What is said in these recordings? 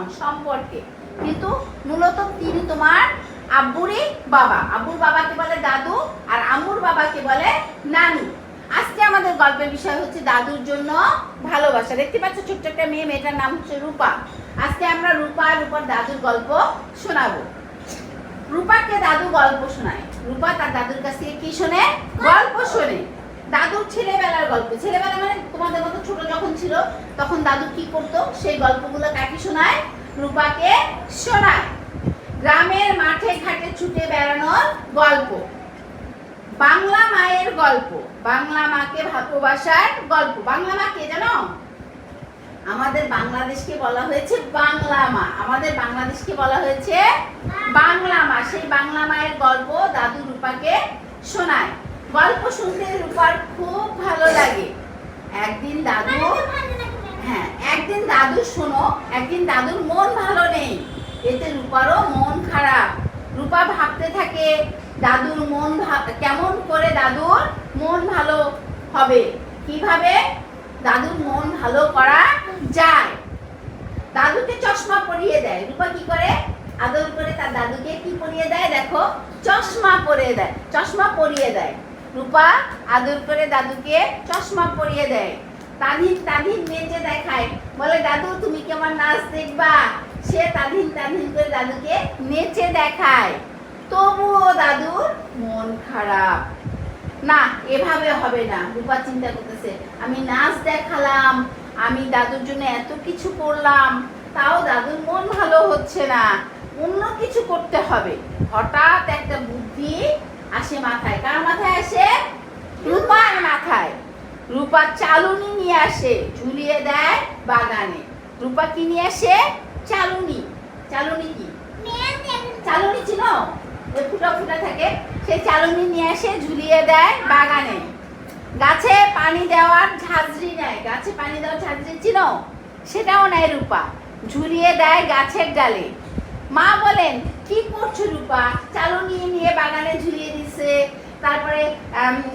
হন সম্পর্কে। কিন্তু মূলত তিনি তোমার আব্বুরই বাবা। আব্বুর বাবাকে বলে দাদু আর আম্মুর বাবাকে বলে নানু। আজকে আমাদের গল্পের বিষয় হচ্ছে দাদুর জন্য ভালোবাসা। দেখতে পাচ্ছ ছোট্ট একটা মেয়ে, মেয়েটার নাম হচ্ছে রূপা। আজকে আমরা রূপা রূপার দাদুর গল্প শোনাবো। রূপাকে দাদু গল্প শোনায়? রূপা তার দাদুর কাছ থেকে কি শোনে? গল্প শোনে। দাদুর ছেলেবেলার গল্প। ছেলেবেলা মানে তোমাদের মতো ছোট যখন ছিল, তখন দাদু কি করতো? সেই গল্পগুলো কাকে শোনায়, রূপাকে শোনায়। গ্রামের মাঠে ঘাটে ছুটে বেড়ানোর গল্প। বাংলা মায়ের গল্প। বাংলা মাকে ভালোবাসার গল্প। বাংলা মা কে জানো? আমাদের বাংলাদেশকে বলা হয়েছে বাংলা মা। আমাদের বাংলাদেশকে বলা হয়েছে বাংলা মা। সেই বাংলা মায়ের গল্প দাদু রূপাকে শোনায়। গল্প শুনতে রূপার খুব ভালো লাগে। একদিন দাদু হ্যাঁ একদিন দাদু শোনো একদিন দাদুর মন ভালো নেই। এতে রূপারও মন খারাপ। রূপা ভাবতে থাকে দাদুর মন কেমন করে দাদুর মন ভালো হবে? কীভাবে দাদুর মন ভালো করা যায়? দাদুকে চশমা পরিয়ে দেয়। রূপা কি করে? আদর করে তার দাদুকে কি পরিয়ে দেয়? দেখো চশমা পরিয়ে দেয় চশমা পরিয়ে দেয়। রূপা আদর করে দাদুকে চশমা পরিয়ে দেয়। তাধিন তাধিন নেচে দেখায়, বলে, দাদু, তুমি কি আমার নাচ দেখবা? সে তাধিন তাধিন করে দাদুকে নেচে দেখায়। তবুও দাদুর মন খারাপ। না, এভাবে হবে না। রূপা চিন্তা করতেছে। আমি নাচ দেখালাম, আমি দাদুর জন্য এত কিছু করলাম, তাও দাদুর মন ভালো হচ্ছে না। অন্য কিছু করতে হবে। হঠাৎ একটা বুদ্ধি আসে মাথায়। কার মাথায় আসে? রূপার মাথায়। রূপা চালুনি নিয়ে আসে, ঝুলিয়ে দেয় বাগানে। রূপা কি নিয়ে আসে? চালুনি। চালুনি কি? চালুনি ছিল? যে ফুটা ফুটা থাকে। সেই চালুনি নিয়ে আসে, ঝুলিয়ে দেয় বাগানে। গাছে পানি দেওয়ার ঝাঁঝরি নেয় গাছে পানি দেওয়ার ঝাঁঝরি চিনো সেটাও নেয় রূপা। ঝুলিয়ে দেয় গাছের ডালে। মা বলেন, কি করছ রূপা? চালুনি নিয়ে নিয়ে বাগানে ঝুলিয়ে দিছে। তারপরে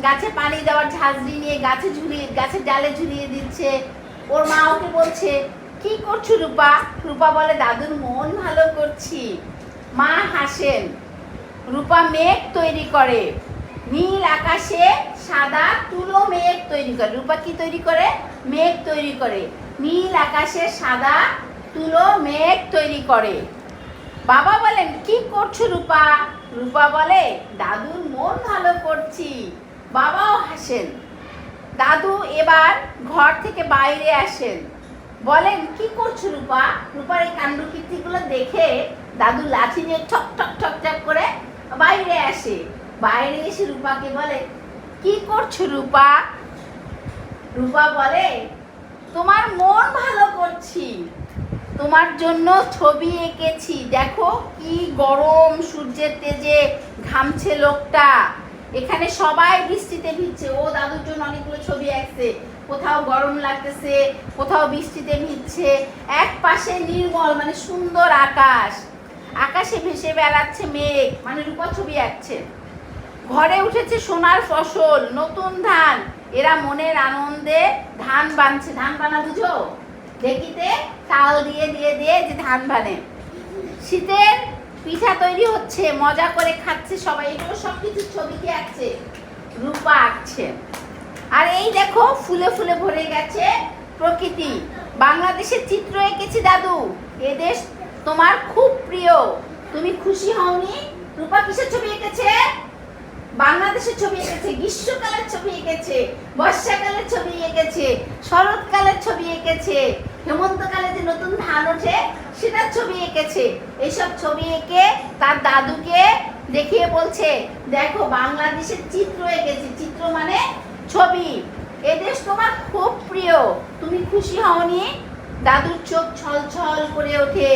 গাছে পানি দেওয়ার ঝাঁঝরি নিয়ে গাছে ঝুলিয়ে গাছের ডালে ঝুলিয়ে দিচ্ছে। ওর মা ওকে বলছে, কি করছ রূপা? রূপা বলে, দাদুর মন ভালো করছি। মা হাসেন, রূপা মেঘ তৈরি করে। নীল আকাশে সাদা তুলো মেঘ তৈরি করে। রূপা কি তৈরি করে? মেঘ তৈরি করে। নীল আকাশে সাদা তুলো মেঘ তৈরি করে। বাবা বলেন, কি করছ রূপা? রূপা বলে, দাদুর মন ভালো করছি। বাবাও হাসেন। দাদু এবার ঘর থেকে বাইরে আসেন। বলেন, কি করছ রূপা? রূপার এই কাণ্ডকীর্তিগুলো দেখে দাদু লাঠি নিয়ে ঠক ঠক ঠক ঠক করে বাইরে আসে। বাইরে এসে রূপাকে বলে, কি করছ রূপা? রূপা বলে, তোমার মন ভালো করছি। তোমার জন্য ছবি এঁকেছি। দেখো কি গরম সূর্যের তেজে ঘামছে লোকটা। এখানে সবাই বৃষ্টিতে ভিজছে। ও দাদুর জন্য অনেকগুলো ছবি আঁকছে। কোথাও গরম লাগতেছে, কোথাও বৃষ্টিতে ভিজছে। এক পাশে নির্মল মানে সুন্দর আকাশ। আকাশে ভেসে বেড়াচ্ছে মেঘ মানে রূপা ছবি আঁকছে। ঘরে উঠেছে সোনার ফসল, নতুন ধান। এরা মনের আনন্দে ধান বানছে। ধান বানা বুঝো? ঢেকিতে চাল দিয়ে দিয়ে দিয়ে যে ধান বানে। শীতের পিঠা তৈরি হচ্ছে, মজা করে খাচ্ছে সবাই এগুলো সব কিছু ছবিতে আঁকছে রূপা আঁকছে। আর এই দেখো, ফুলে ফুলে ভরে গেছে প্রকৃতি। বাংলাদেশের চিত্র এঁকেছি দাদু। এদেশ তোমার খুব প্রিয়। তুমি খুশি হওনি? রূপা কিসের ছবি এঁকেছে? বাংলাদেশের ছবি এঁকেছে, গ্রীষ্মকালের ছবি এঁকেছে, বর্ষাকালের ছবি এঁকেছে, শরৎকালের ছবি এঁকেছে, হেমন্তকালে যে নতুন ধান ওঠে, সেটার ছবি এঁকেছে। এইসব ছবি এঁকে তার দাদুকে দেখিয়ে বলছে, দেখো, বাংলাদেশের চিত্র এঁকেছে। চিত্র মানে ছবি। এদেশ তোমার খুব প্রিয়। তুমি খুশি হওনি? দাদুর চোখ ছল ছল করে ওঠে।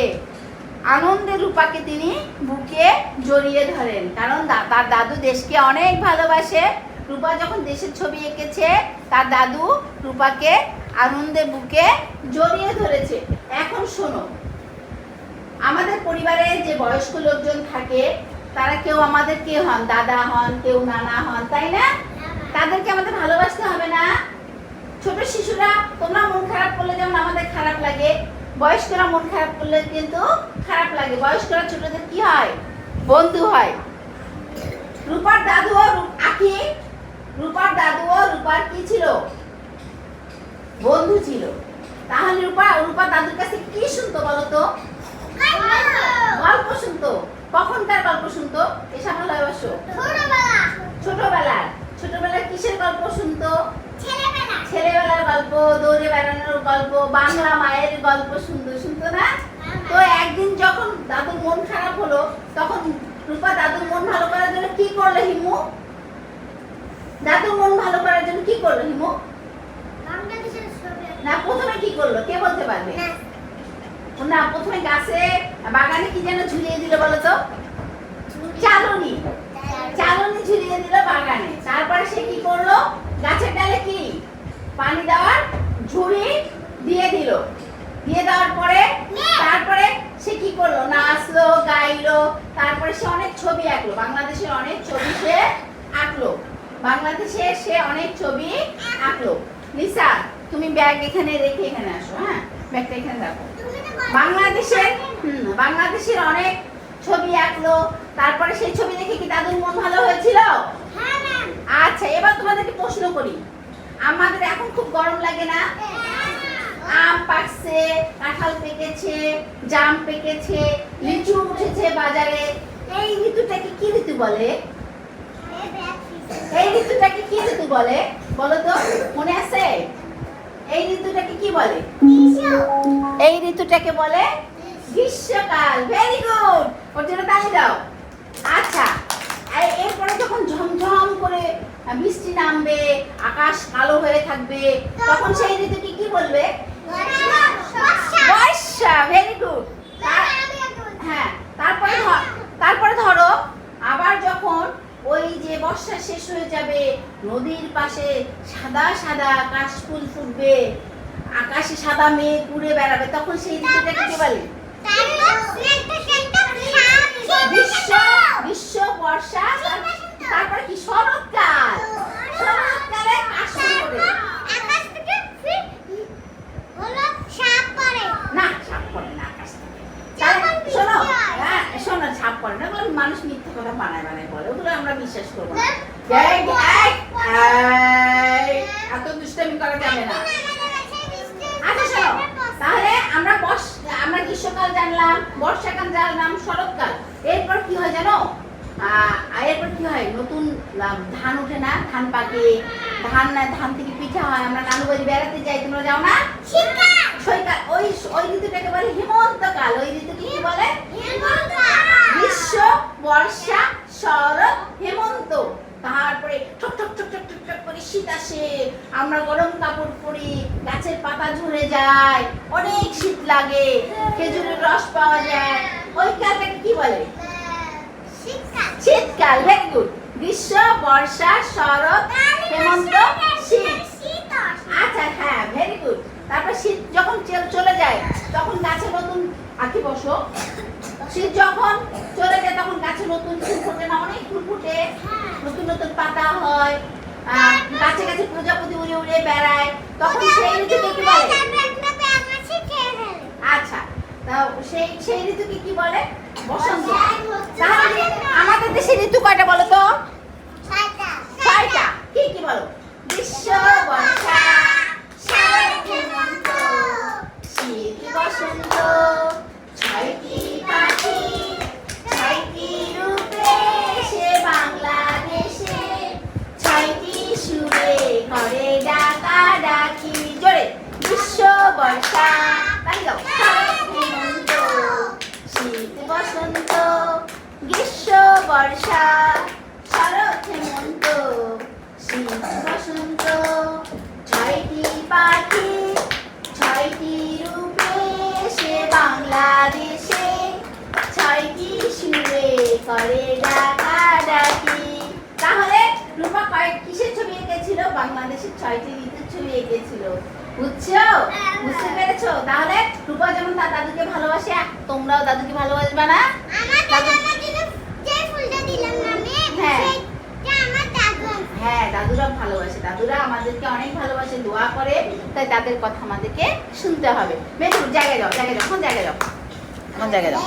আনন্দে রূপাকে তিনি বুকে জড়িয়ে ধরেন। কারণ তার দাদু দেশকে অনেক ভালোবাসে। রূপা যখন দেশের ছবি এঁকেছে, তার দাদু রূপাকে আনন্দে বুকে জড়িয়ে ধরেছে। এখন শোনো, আমাদের পরিবারে যে বয়স্ক লোকজন থাকে, তারা কেউ আমাদের কে হন, দাদা হন, কেউ নানা হন, তাই না? তাদেরকে আমাদের ভালোবাসতে হবে না। ছোট শিশুরা, তোমরা মন খারাপ করলে যেমন আমাদের খারাপ লাগে বয়স্করা মন খারাপ করলে কিন্তু খারাপ লাগে। বয়স্করা ছোটদের কি হয়? বন্ধু হয়। রূপার দাদু ও আখি রূপার দাদু ও রূপার কি ছিল? বন্ধু ছিল। তাহলে রূপা রূপা দাদুর কাছে কি শুনতো বলো তো গল্প শুনতো। কখনকার গল্প শুনতো? এসব ভালো অবশ্য। ছোটবেলার ছোটবেলার কিসের গল্প শুনতো? ছেলেবেলার গল্প দৌড়ে বেড়ানোর গল্প বাংলা মায়ের গল্প শুনতো শুনতো না? তো একদিন যখন দাদুর মন খারাপ হলো তখন রূপা দাদুর মন ভালো করার জন্য কি করল হিমু? দাদুর মন ভালো করার জন্য কি করল হিমু? না প্রথমে কি করল? কে বলতে পারবে? না। প্রথমে গাছে বাগানে কি যেন ঝুলিয়ে দিল বলো তো? চালনি। চালনি ঝুলিয়ে দিল বাগানে। তারপরে সে কি করল? গাছের ডালে কি? পানি দেওয়ার ঝুড়ি দিয়ে দিল। দিয়ে দেওয়ার পরে তারপরে সে কি করল? নাচলো গাইলো তারপরে সে অনেক ছবি আঁকলো। বাংলাদেশের অনেক ছবি সে আঁকলো। বাংলাদেশে সে অনেক ছবি আঁকলো। লিসা তুমি ব্যাগ এখানে রেখে এখানে আসো হ্যাঁ? ব্যাগটা এখানে রাখো। বাংলাদেশের বাংলাদেশের অনেক ছবি আঁকলো। তারপরে সেই ছবি দেখে কি দাদুর মন ভালো হয়েছিল? আচ্ছা এবার তোমাদেরকে প্রশ্ন করি। আমাদের এখন খুব গরম লাগে না? আম পাকছে, কাঁঠাল পেকেছে, জাম পেকেছে, লিচু উঠেছে বাজারে। এই ঋতুটাকে কি ঋতু বলে? এই ঋতুটাকে কি ঋতু বলে? বলো তো, মনে আছে? এই ঋতুটাকে কি বলে? এই ঋতুটাকে বলে গ্রীষ্মকাল। ভেরি গুড ওর জন্য তালি দাও। আচ্ছা এরপরে যখন ঝমঝম করে বৃষ্টি নামবে আকাশ কালো হয়ে থাকবে। তখন সেই ঋতুকে কি বলবে? বর্ষা। ভেরি গুড হ্যাঁ তারপরে তারপরে ধরো আবার যখন ওই যে বর্ষা শেষ হয়ে যাবে নদীর পাশে সাদা সাদা কাশফুল ফুটবে আকাশে সাদা মেঘ উড়ে বেড়াবে তখন সেই ঋতুটাকে কি বলে গ্রীষ্ম গ্রীষ্ম বর্ষা তার- তারপরে কি শরৎকাল শরৎকালে কাশফুল ফোটে না ছাপ পড়ে না আকাশ থেকে তাহলে শোনো হ্যাঁ শোনো ছাপ পড়ে না ওগুলো মানুষ মিথ্যা বানায় বলে ওগুলো আমরা বিশ্বাস করব না। এত দুষ্টামি করা যাবে না। আচ্ছা শোনো তাহলে আমরা বর্ষ আমরা গ্রীষ্মকাল জানলাম বর্ষাকাল জানলাম শরৎকাল। এরপর কি হয় জানো? এরপর কি হয়? নতুন ধান ওঠে না ধান পাকে ধান ধান থেকে পিঠা হয় আমরা নানু বাড়ি বেড়াতে যাই তোমরা যাও না? ওই ওই ঋতুটাকে বলে হেমন্তকাল ওই ঋতুকে কি বলে? গ্রীষ্ম বর্ষা শরৎ হেমন্ত। তারপরে ঠক ঠক ঠক ঠক ঠক ঠক করে শীত আসে। আমরা গরম কাপড় পরি গাছের পাতা ঝরে যায় অনেক শীত লাগে খেজুরের রস পাওয়া যায়। ওই কালটাকে কি বলে? শীতকাল। ভেরি গুড গ্রীষ্ম বর্ষা শরৎ হেমন্ত শীত। আচ্ছা হ্যাঁ ভেরি গুড তারপর শীত যখন চলে যায় তখন গাছে নতুন আঁকি বসো। শীত যখন চলে যায় তখন গাছে নতুন ফুল ফোটে না, অনেক ফুল ফুটে। নতুন নতুন পাতা হয় গাছে গাছে প্রজাপতি উড়ে উড়ে বেড়ায়। তখন সেই ঋতুকে কি বলে? আচ্ছা সেই সেই ঋতুকে কি বলে? বসন্ত। আমাদের দেশে ঋতু কয়টা বলো তো বাংলাদেশে ছয়টি সুরে করে ডাকা ডাকি তাহলে রূপা কয়েক কিসের ছবি এঁকেছিল? বাংলাদেশের ছয়টি ঋতুর ছবি এঁকেছিল। বুঝছ? বুঝতে পেরেছ? তাহলে রূপা যেমন তার দাদুকে ভালোবাসে তোমরাও দাদুকে ভালোবাসবা না? হ্যাঁ।, হ্যাঁ। দাদুরা ভালোবাসে। দাদুরা আমাদেরকে অনেক ভালোবাসে দোয়া করে। তাই তাদের কথা আমাদেরকে শুনতে হবে। মেটুর জায়গায় যাও জায়গায় যাও কোন জায়গায় যাও। কোন জায়গায় দাও।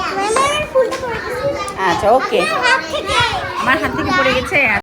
আচ্ছা ওকে আমার হাত থেকে পড়ে গেছে।